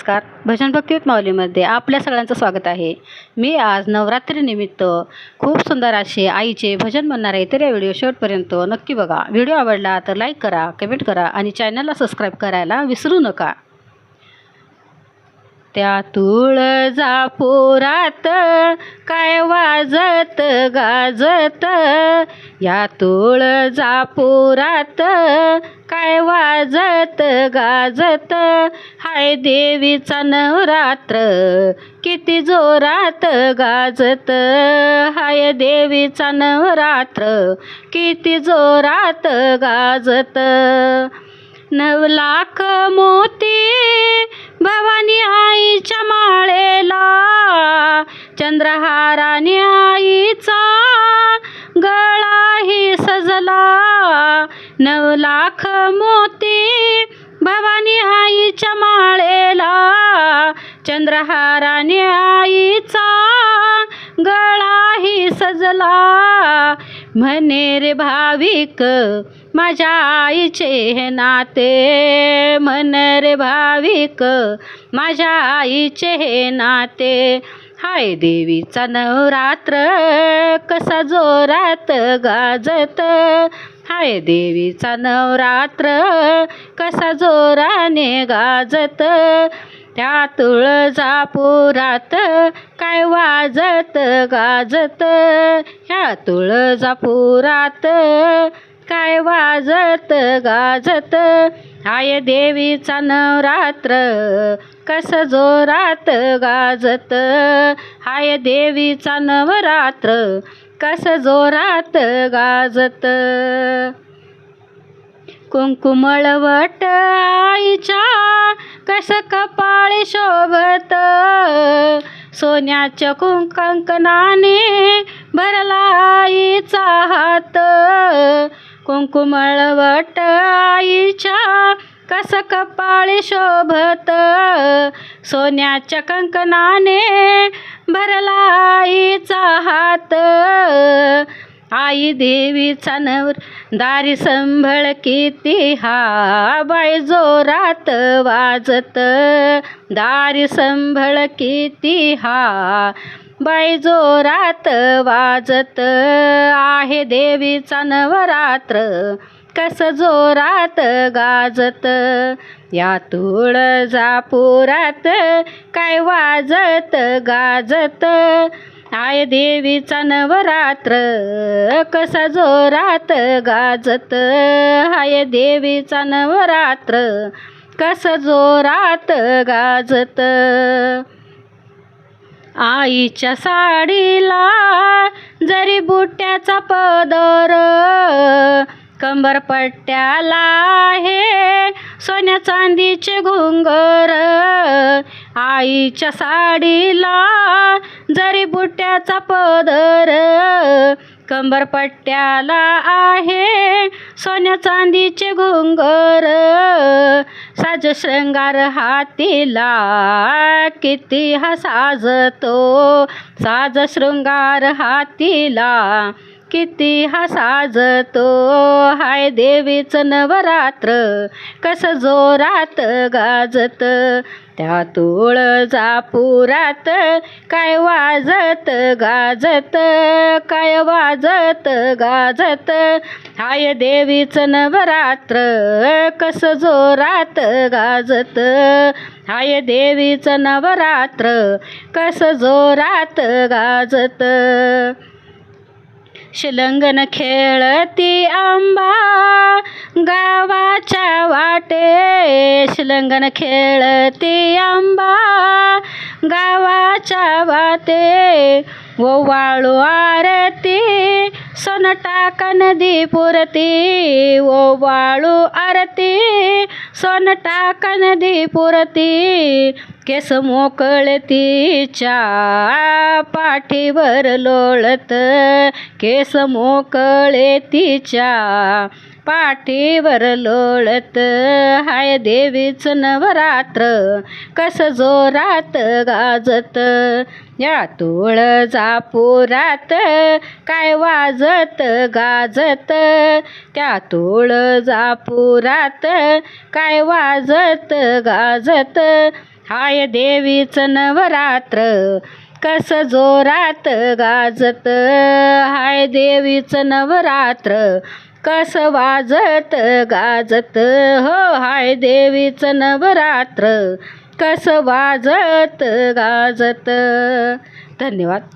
नमस्कार. भजन भक्तिवत माऊलीमध्ये आपल्या सगळ्यांचं स्वागत आहे. मी आज नवरात्रीनिमित्त खूप सुंदर असे आईचे भजन म्हणणार आहे तर या व्हिडिओ शेवटपर्यंत नक्की बघा. व्हिडिओ आवडला तर लाईक करा कमेंट करा आणि चॅनलला सबस्क्राईब करायला विसरू नका. त्या तुळजापुरात काय वाजत गाजत? या तुळजापुरात काय वाजत गाजत? हाय देवीचा नवरात्र किती जोरात गाजत? हाय देवीचा नवरात्र किती जोरात गाजत? नव लाख मोती भवानी आईच्या माळेला चंद्रहाराने आईचा गळाही सजला. नव लाख मोती भवानी आईच्या माळेला चंद्रहाराने आईचा गळाही सजला. म्हणे रे भाविक माझ्या आईचे हे नाते म्हण रे भाविक. माझ्या आईचे हे नाते. हाय देवीचा नवरात्र कसा जोरात गाजत. हाय देवीचा नवरात्र कसा जोराने गाजत. त्या तुळजापुरात काय वाजत गाजत. ह्या तुळजापुरात काय वाजत गाजत? हाय देवीचा नवरात्र कस जोरात गाजत? हाय देवीचा नवरात्र कस जोरात गाजत? कुंकुमळवट आईच्या कस कपाळी शोभत? सोन्याच्या कुंकंकनाने भरला आईचा हात. कुंकुमळवट आईच्या कस कपाळी शोभत. सोन्याच्या कंकणाने भरला आईचा हात. आई देवीचा नवर दारी संभळ किती हा बाय जोरात वाजत. दारी संभळ किती हा बाई जोरात वाजत आहे देवीचा नवरात्र. कस जोरात गाजत या तुळजापुरात काय वाजत गाजत. आय देवीचा नवरात्र कसा जोरात गाजत. हाय देवीचा नवरात्र कस जोरात गाजत. आईच्या साडीला जरी बुट्ट्याचा पदर कंबरपट्ट्याला आहे सोन्या चांदीचे घुंगर. आईच्या साडीला जरी बुट्याचा पदर कंबरपट्ट्याला आहे सोन्या चांदीचे घुंगर. साज शृंगार हातीला किती हा साजतो साज शृंगार हातीला किती हा साजतो हाय देवीचं नवरात्र कसं जोरात गाजत. त्या तुळजापुरात काय वाजत गाजत काय वाजत गाजत? हाय देवीचं नवरात्र कसं जोरात गाजत? हाय देवीचं नवरात्र कसं जोरात गाजत? शिलंगन खेळती आंबा ते वाटे शिलंगन खेळती आंबा गावाच्या वाते ओवाळू आरती सोन टाका नदी पुरती ओवाळू आरती सोन टाका नदी पुरती केस मोकळतीच्या पाठीवर लोळत केस मोकळे तिच्या पाठीवर लोळत. हाय देवीचं नवरात्र कस जोरात गाजत. या तुळजापुरात काय वाजत गाजत. त्या तुळजापुरात काय वाजत गाजत. हाय देवीचं नवरात्र कस जोरात गाजत. हाय देवीचं नवरात्र कस वाजत गाजत हो हाय देवीचं नवरात्र. कस वाजत गाजत. धन्यवाद.